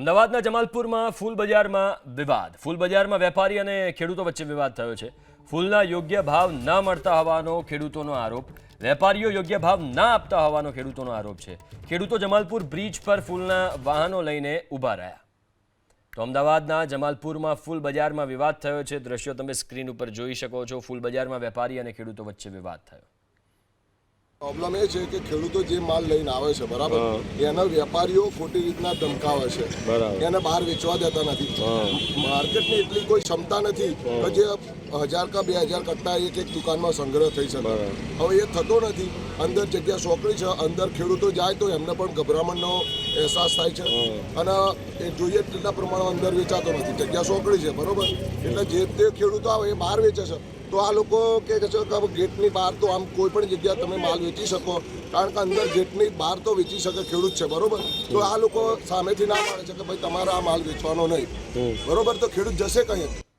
અમદાવાદના જમાલપુરમાં ફૂલ બજારમાં વિવાદ. ફૂલ બજારમાં વેપારી અને ખેડૂતો વચ્ચે વિવાદ થયો છે. ફૂલના યોગ્ય ભાવ ન મળતા હોવાનો ખેડૂતોનો આરોપ. વેપારીઓ યોગ્ય ભાવ ના આપતા હોવાનો ખેડૂતોનો આરોપ છે. ખેડૂતો જમાલપુર બ્રિજ પર ફૂલના વાહનો લઈને ઊભા રહ્યા. તો અમદાવાદના જમાલપુરમાં ફૂલ બજારમાં વિવાદ થયો છે. દ્રશ્યો તમે સ્ક્રીન ઉપર જોઈ શકો છો. ફૂલ બજારમાં વેપારી અને ખેડૂતો વચ્ચે વિવાદ થયો. પ્રોબ્લેમ એ છે કે ખેડૂતો જે માલ લઈને આવે છે બરાબર? એના વેપારીઓ ખોટી રીતના ધમકાવે છે. એને બહાર વેચવા દેતા નથી. માર્કેટની એટલી કોઈ ક્ષમતા નથી કે જે હજાર કા બે હજાર કટ્ટા એક એક દુકાનમાં સંગ્રહ થઈ શકે. હવે એ થતો નથી. અંદર જગ્યા સોંપડી છે અંદર ખેડૂતો જાય તો એમને પણ ગભરામણનો અહેસાસ થાય છે. અને એ જોઈએ તેટલા પ્રમાણમાં અંદર વેચાતો નથી. જગ્યા સોંપડી છે બરોબર? એટલે જે તે ખેડૂતો આવે એ બહાર વેચે છે. તો આ લોકો કે છે કે ગેટની બહાર તો આમ કોઈ પણ જગ્યા તમે માલ વેચી શકો કારણ કે અંદર ગેટની બહાર તો વેચી શકે ખેડૂત છે બરોબર? તો આ લોકો સામેથી ના પાડે છે કે ભાઈ તમારે આ માલ વેચવાનો નહીં. બરોબર? તો ખેડૂત જશે કहीं